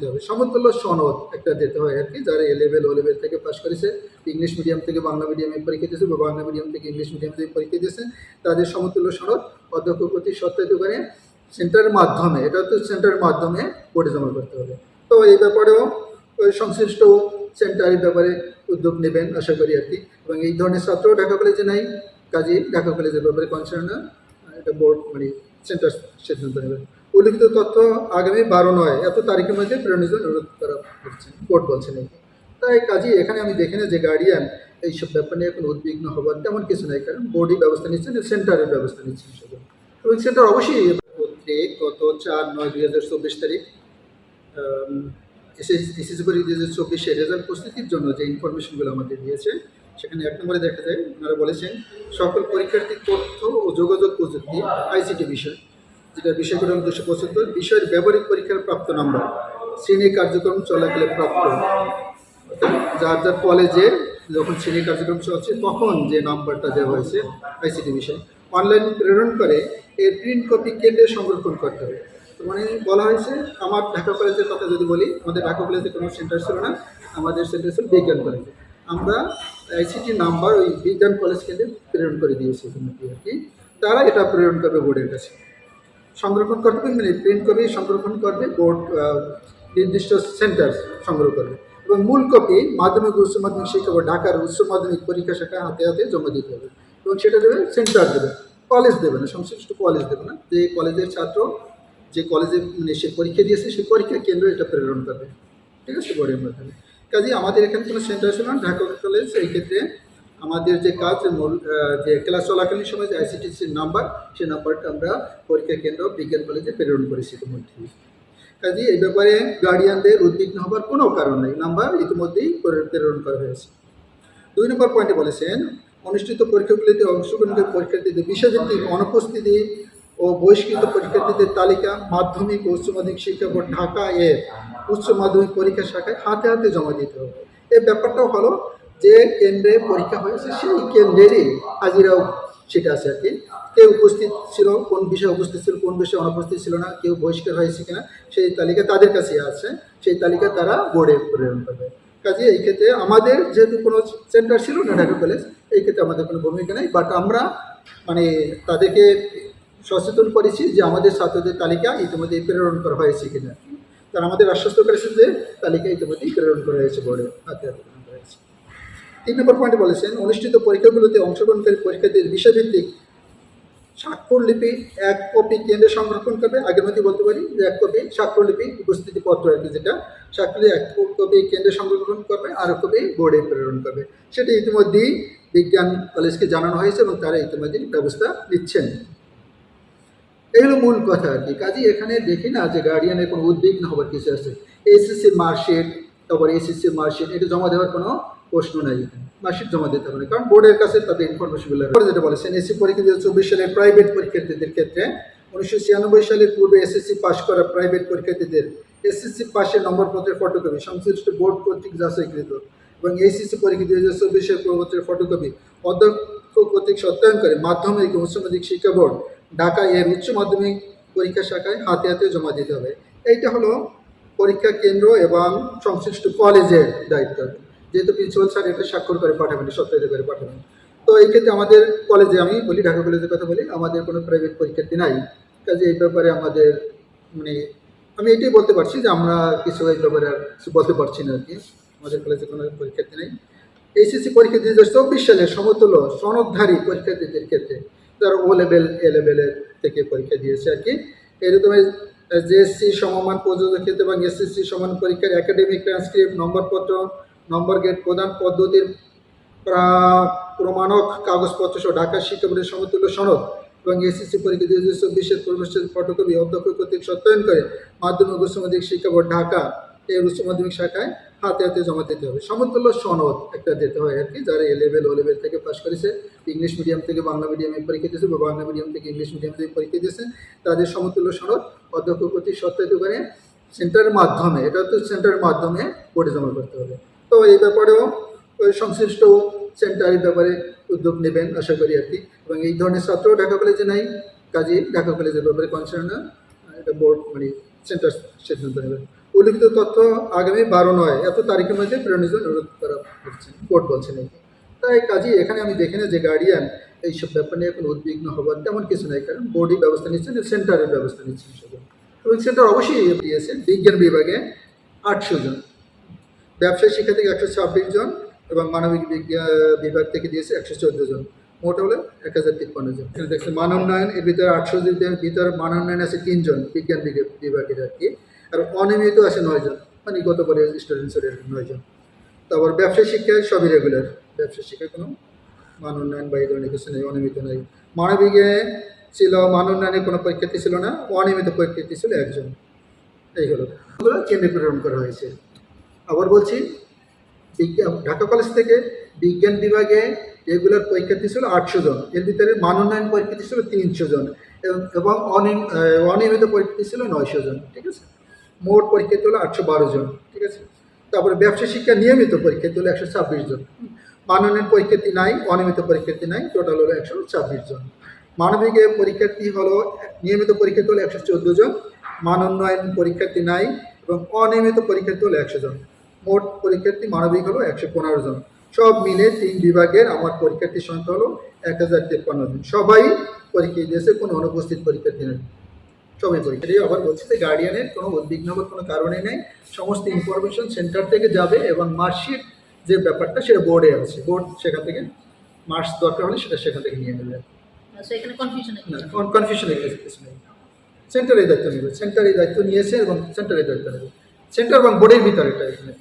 দিতে হবে। সমতুল্য সনদ একটা দিতে হয় আর কি, যারা এ লেভেল ও লেভেল থেকে পাশ করেছে ইংলিশ মিডিয়াম থেকে বাংলা মিডিয়ামে পরীক্ষা দিয়েছে বা বাংলা মিডিয়াম থেকে ইংলিশ মিডিয়াম থেকে পরীক্ষা দিয়েছে, তাদের সমতুল্য সনদ অধ্যক্ষ প্রতি সত্যায়িত করে সেন্টারের মাধ্যমে, এটা তো সেন্টারের মাধ্যমে বোর্ডে জমা করতে হবে। তো এই ব্যাপারেও সংশ্লিষ্ট সেন্টার এই ব্যাপারে উদ্যোগ নেবেন আশা করি আর কি। এবং এই ধরনের ছাত্র ঢাকা কলেজে নাই কাজে ঢাকা কলেজের ব্যাপারে কনসার্ন এটা বোর্ড মানে সেন্টার সিদ্ধান্ত নেবে উল্লিখিত তথ্য আগামী বারো নয়, এত তারিখের মধ্যে প্রেরণের জন্য অনুরোধ করা হচ্ছে, কোর্ট বলছেন তাই কাজে, এখানে আমি দেখি না যে গার্ডিয়ান এইসব ব্যাপার নিয়ে কোনো উদ্বিগ্ন হবার তেমন কিছু নাই, কারণ বোর্ডই ব্যবস্থা নিচ্ছেন সেন্টারের ব্যবস্থা নিচ্ছেন সেগুলো এবং সেন্টার অবশ্যই কর্তৃক গত চার নয় দুই হাজার চব্বিশ তারিখ এসএসসি পরীক্ষা দুই হাজার চব্বিশে রেজাল্ট প্রস্তুতির জন্য যে ইনফরমেশনগুলো আমাদের দিয়েছে, সেখানে এক নম্বরে দেখা যায়, ওনারা বলেছেন, সকল পরীক্ষার্থীর তথ্য ও যোগাযোগ প্রযুক্তি আইসিটি বিষয় যেটা বিষয়গুলো দুশো পঁচাত্তর, বিষয়ের ব্যবহারিক পরীক্ষার প্রাপ্ত নম্বর। শ্রেণি কার্যক্রম চলাকালে প্রাপ্ত। যার যার কলেজে যখন শ্রেণি কার্যক্রম চলছে, তখন যে নাম্বারটা দেওয়া হয়েছে আইসিটি বিষয় অনলাইন প্রেরণ করে, এর প্রিন্ট কপি কেন্দ্রে সংরক্ষণ করতে হবে। মানে বলা হয়েছে, আমার ঢাকা কলেজের কথা যদি বলি, আমাদের ঢাকা কলেজে কোনো সেন্টার ছিল না, আমাদের সেন্টার ছিল বিজ্ঞান কলেজ আমরা আইসিটি নাম্বার ওই বিজ্ঞান কলেজ কেন্দ্রে প্রেরণ করে দিয়েছি আর কি। তারা এটা প্রেরণ করবে বোর্ডের কাছে। সংরক্ষণ করবে মানে প্রিন্ট কপি সংরক্ষণ করবে বোর্ড নির্দিষ্ট সেন্টার সংগ্রহ করবে। এবং মূল কপি মাধ্যমিক উচ্চ মাধ্যমিক শিক্ষা বোর্ড ঢাকার উচ্চ মাধ্যমিক পরীক্ষা শাখা হাতে হাতে জমা দিতে হবে। এবং সেটা দেবে সেন্টার দেবে কলেজ দেবে না, সংশ্লিষ্ট কলেজ দেবে না। যে কলেজের ছাত্র, যে কলেজে মানে সে পরীক্ষা দিয়েছে সেই পরীক্ষা কেন্দ্র এটা প্রেরণ করবে। ঠিক আছে? বোর্ডের মাধ্যমে। কাজে আমাদের এখানে কোনো সেন্টার ছিল না, ঢাকা কলেজ এই ক্ষেত্রে আমাদের যে কাজ যে ক্লাস চলাকালীন সময় যে আইসিটিসির নাম্বার সেই নাম্বারটা আমরা পরীক্ষা কেন্দ্র বিজ্ঞান কলেজে প্রেরণ করেছি ইতিমধ্যেই কাজে এই ব্যাপারে গার্ডিয়ানদের উদ্বিগ্ন হবার কোনো কারণ নেই। নাম্বার ইতিমধ্যেই প্রেরণ করা হয়েছে। দুই নম্বর পয়েন্টে বলেছেন, অনুষ্ঠিত পরীক্ষাগুলিতে অংশগ্রহণকারী পরীক্ষার্থীদের বিষয়ভিত্তিক অনুপস্থিতি ও বহিষ্কৃত পরীক্ষার্থীদের তালিকা, মাধ্যমিক ও উচ্চ মাধ্যমিক শিক্ষা বোর্ড ঢাকা এর উচ্চ মাধ্যমিক পরীক্ষা শাখায় হাতে হাতে জমা দিতে হবে। এই ব্যাপারটাও হলো যে কেন্দ্রে পরীক্ষা হয়েছে, সেই কেন্দ্রেরই হাজিরাও সেটা আছে আর কি। কেউ উপস্থিত ছিল, কোন বিষয়ে উপস্থিত ছিল, কোন বিষয়ে অনুপস্থিত ছিল না, কেউ বহিষ্কার হয়েছে কিনা, সেই তালিকা তাদের কাছে আছে। সেই তালিকা তারা বোর্ডে প্রেরণ করবে। কাজে এই ক্ষেত্রে আমাদের যেহেতু কোনো সেন্টার ছিল না ঢাকা কলেজ, এই ক্ষেত্রে আমাদের কোনো ভূমিকা নেই। বাট আমরা মানে তাদেরকে সচেতন করেছি যে আমাদের ছাত্রদের তালিকা ইতিমধ্যে প্রেরণ করা হয়েছে কিনা। তারা আমাদের আশ্বস্ত করেছে যে তালিকা ইতিমধ্যেই প্রেরণ করা হয়েছে বোর্ডে। হাতে হাতে প্রেরণ করা হয়েছে তিন নম্বর পয়েন্টে বলেছেন, অনুষ্ঠিত পরীক্ষাগুলোতে অংশগ্রহণকারী পরীক্ষার্থীর বিষয়ভিত্তিক স্বাক্ষরলিপি এক কপি কেন্দ্রে সংরক্ষণ করবে। আগের মধ্যে বলতে পারি যে এক কপি স্বাক্ষরলিপি উপস্থিতিপত্র আর কি, যেটা স্বাক্ষরলিপি এক কপি কেন্দ্রে সংরক্ষণ করবে, আর কপি বোর্ডে প্রেরণ করবে। সেটা ইতিমধ্যেই বিজ্ঞান কলেজকে জানানো হয়েছে এবং তারা ইতিমধ্যেই ব্যবস্থা নিচ্ছেন। এগুলো মূল কথা আর কি। কাজে এখানে দেখি না যে গার্ডিয়ানের কোনো উদ্বিগ্ন হবার কিছু আছে। এসএসসির মার্কশিট তারপর এসএসসি মার্কশিট এটা জমা দেওয়ার কোনো প্রশ্ন নাই। মার্কশিট জমা দিতে হবে কারণ বোর্ডের কাছে তাদের ইনফরমেশনগুলো যেটা বলেছেন। এসসি পরীক্ষা দু চব্বিশ সালের প্রাইভেট পরীক্ষার্থীদের ক্ষেত্রে উনিশশো ছিয়ানব্বই সালের পূর্বে এসএসসি পাশ করা প্রাইভেট পরীক্ষার্থীদের এসএসসি পাশের নম্বরপত্রের ফটোকপি সংশ্লিষ্ট বোর্ড কর্তৃক যাচাইকৃত এবং এইচএসসি পরীক্ষা দুই হাজার চব্বিশের প্রবর্তের ফটোকপি অধ্যক্ষ কর্তৃক সত্যায়ন করে মাধ্যমিক উচ্চ মাধ্যমিক শিক্ষা বোর্ড ঢাকা এর উচ্চ মাধ্যমিক পরীক্ষা শাখায় হাতে হাতে জমা দিতে হবে। এইটা হলো পরীক্ষা কেন্দ্র এবং সংশ্লিষ্ট কলেজের দায়িত্ব। যেহেতু প্রিন্সিপাল স্যার এটা স্বাক্ষর করে পাঠাবেন, সত্যায়িত করে পাঠাবেন। তো এই ক্ষেত্রে আমাদের কলেজে আমি বলি, ঢাকা কলেজের কথা বলি, আমাদের কোনো প্রাইভেট পরীক্ষার্থী নাই। কাজে এই ব্যাপারে আমাদের মানে আমি এটাই বলতে পারছি যে আমরা কিছু এই ব্যাপারে আর কিছু বলতে পারছি না আর কি। আমাদের কলেজে কোনো পরীক্ষার্থী নেই। এইচএসসি পরীক্ষা দুই হাজার চব্বিশ সালে সমতুল্য সনদধারী পরীক্ষার্থীদের ক্ষেত্রে, যারা ও লেভেল এ লেভেলের থেকে পরীক্ষা দিয়েছে আর কি। এরকম জেএসসি সমমান প্রযোজক ক্ষেত্রে এবং এসএসসি সমান পরীক্ষার একাডেমিক ট্রান্সক্রিপ্ট নম্বরপত্র, নম্বর গেট প্রদান পদ্ধতির প্রা- প্রমাণক, কাগজপত্র সহ ঢাকা শিক্ষাবোর্ডের সমতুল্য সনদ এবং এসএসসি পরীক্ষা দুই হাজার চব্বিশের প্রবেশের ফটোকপি অধ্যক্ষ কর্তৃক সত্যায়ন করে মাধ্যমিক উচ্চ মাধ্যমিক শিক্ষা বোর্ড ঢাকা, এর উচ্চ মাধ্যমিক শাখায় হাতে হাতে জমা দিতে হবে। সমতুল্য সনদ একটা দিতে হয় আর কি, যারা এ লেভেল ও লেভেল থেকে পাশ করেছে ইংলিশ মিডিয়াম থেকে বাংলা মিডিয়ামে পরীক্ষা দিয়েছে বা বাংলা মিডিয়াম থেকে ইংলিশ মিডিয়াম থেকে পরীক্ষা দিয়েছে, তাদের সমতুল্য সনদ অধ্যক্ষ কর্তৃক সত্যায়িত করে সেন্টারের মাধ্যমে, এটা তো সেন্টারের মাধ্যমে বোর্ডে জমা করতে হবে। তো এই ব্যাপারেও সংশ্লিষ্ট সেন্টার এই ব্যাপারে উদ্যোগ নেবেন আশা করি আর কি। এবং এই ধরনের ছাত্র ঢাকা কলেজে নাই কাজে ঢাকা কলেজের ব্যাপারে কনসার্ন এটা বোর্ড মানে সেন্টার সিদ্ধান্ত নেবেন। উল্লিখিত তথ্য আগামী বারো নয়, এত তারিখের মধ্যে প্রেরণের জন্য অনুরোধ করা হচ্ছে, কোর্ট বলছেন তাই কাজে, এখানে আমি দেখি না যে গার্ডিয়ান এইসব ব্যাপার নিয়ে কোনো উদ্বিগ্ন হবার তেমন কিছু নাই, কারণ বোর্ডই ব্যবস্থা নিচ্ছেন সেন্টারের ব্যবস্থা নিচ্ছেন শুধু এবং সেন্টার অবশ্যই দিয়েছে বিজ্ঞান বিভাগে আটশো জন ব্যবসায়ী শিক্ষা থেকে একশো ছাব্বিশ জন এবং মানবিক বিজ্ঞান বিভাগ থেকে দিয়েছে একশো চোদ্দ জন, মোট হলো এক হাজার তিপ্পান্ন জন। এখানে দেখছি মানোন্নয়ন এর ভিতরে আটশো ভিতরে মানোন্নয়ন আছে তিনজন বিজ্ঞান বিভাগ- বিভাগের আর কি। আর অনিয়মিত আছে নয় জন। মানে গতবারে স্টুডেন্টসের নয় জন। তারপর ব্যবসায়ী শিক্ষায় সবই রেগুলার ব্যবসায়ী শিক্ষায় কোনো মান উন্নয়ন বা এই ধরনের কিছু নেই, অনিয়মিত নেই। মানবিকে ছিল, মান উন্নয়নের কোনো পরীক্ষার্থী ছিল না, অনিয়মিত পরীক্ষার্থী ছিল একজন। এই হলো। ওগুলো কেন্দ্রে প্রেরণ করা হয়েছে। আবার বলছি, বিজ্ঞান, ঢাকা কলেজ থেকে বিজ্ঞান বিভাগে রেগুলার পরীক্ষার্থী ছিল আটশো জন। এর ভিতরে মান উন্নয়ন পরীক্ষার্থী ছিল তিনশো জন। এবং- এবং অনিয়ম- অনিয়মিত পরীক্ষার্থী ছিল নয়শো জন। ঠিক আছে? মোট পরীক্ষার্থী হলো আটশো বারো জন, ঠিক আছে? তারপরে ব্যবসা শিক্ষা নিয়মিত পরীক্ষার্থী হলো একশো ছাব্বিশ জন। মাননীয় পরীক্ষার্থী নাই, অনিয়মিত পরীক্ষার্থী নাই টোটাল হলো একশো ছাব্বিশ জন। মানবিকে পরীক্ষার্থী হলো, নিয়মিত পরীক্ষার্থী হলো একশো চোদ্দ জন মানোন্নয়ন পরীক্ষার্থী নাই এবং অনিয়মিত পরীক্ষার্থী হলো একশো জন। মোট পরীক্ষার্থী মানবিক হলো একশো পনেরো জন। সব মিলে তিন বিভাগের আমার পরীক্ষার্থীর সংখ্যা হলো এক হাজার তেপ্পান্ন জন। সবাই পরীক্ষা দিয়েছে, কোনো অনুপস্থিত পরীক্ষার্থী নেই। সবাই দিয়ে আবার বলছি যে গার্ডিয়ানের কোনো উদ্বিগ্ন হওয়ার কোনো কারণে নেই। সমস্ত ইনফরমেশন সেন্টার থেকে যাবে এবং মার্কশিট যে ব্যাপারটা সেটা বোর্ডে আছে। বোর্ড সেখান থেকে মার্কস দরকার হলে সেটা সেখান থেকে নিয়ে নেবে। কনফিউশন না কনফিউশনের কিছু নেই। সেন্টার এই দায়িত্ব নেবে। সেন্টার এই দায়িত্ব নিয়েছে এবং সেন্টারের দায়িত্ব নেবে। সেন্টার এবং বোর্ডের ভিতরে এটা এখানে